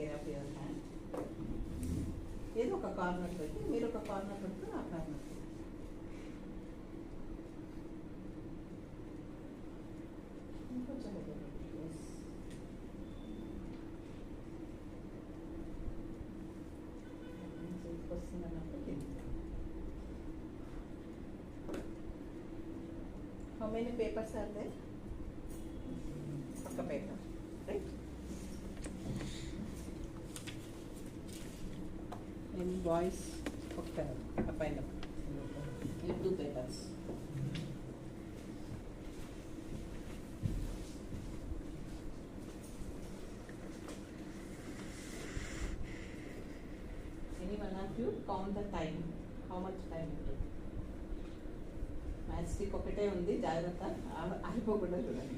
Care of your hand ఏదో ఒక corner పెట్టి మీరు ఒక కార్నర్ పెడితే నా కార్నర్ ఇంకొంచెం వస్తుందన్నప్పుడు How many papers are there? ఒక paper, right? అండ్ బాయ్స్ ఒక ఆ పైన two papers any one of you count the time how much time ఉంటుంది మ్యాచ్ స్టిక్ ఒకటే ఉంది జాగ్రత్త ఆ- ఆగిపోకుండా చూడండి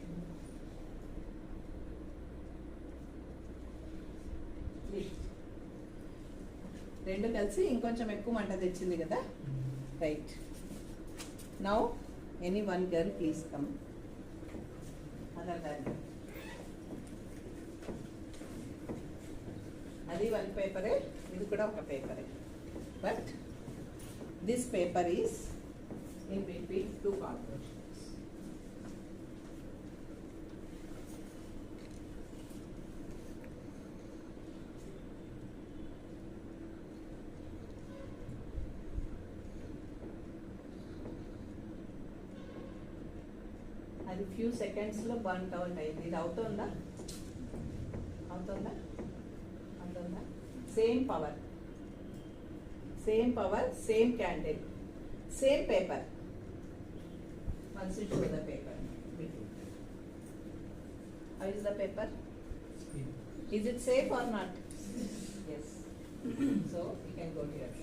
రెండు కలిసి ఇంకొంచెం ఎక్కువ మంట తెచ్చింది కదా? Right now any one girl please come other than అది వన్ పేపరే ఇది కూడా ఒక పేపరే but this paper is in between two corporation అది ఫ్యూ సెకండ్స్లో బర్న్ అవుట్ అయింది. ఇది అవుతుందా? అవుతుందా? అవుతుందా? Same power same power same candle same paper consider the paper paper is it safe or not yes so you can go to your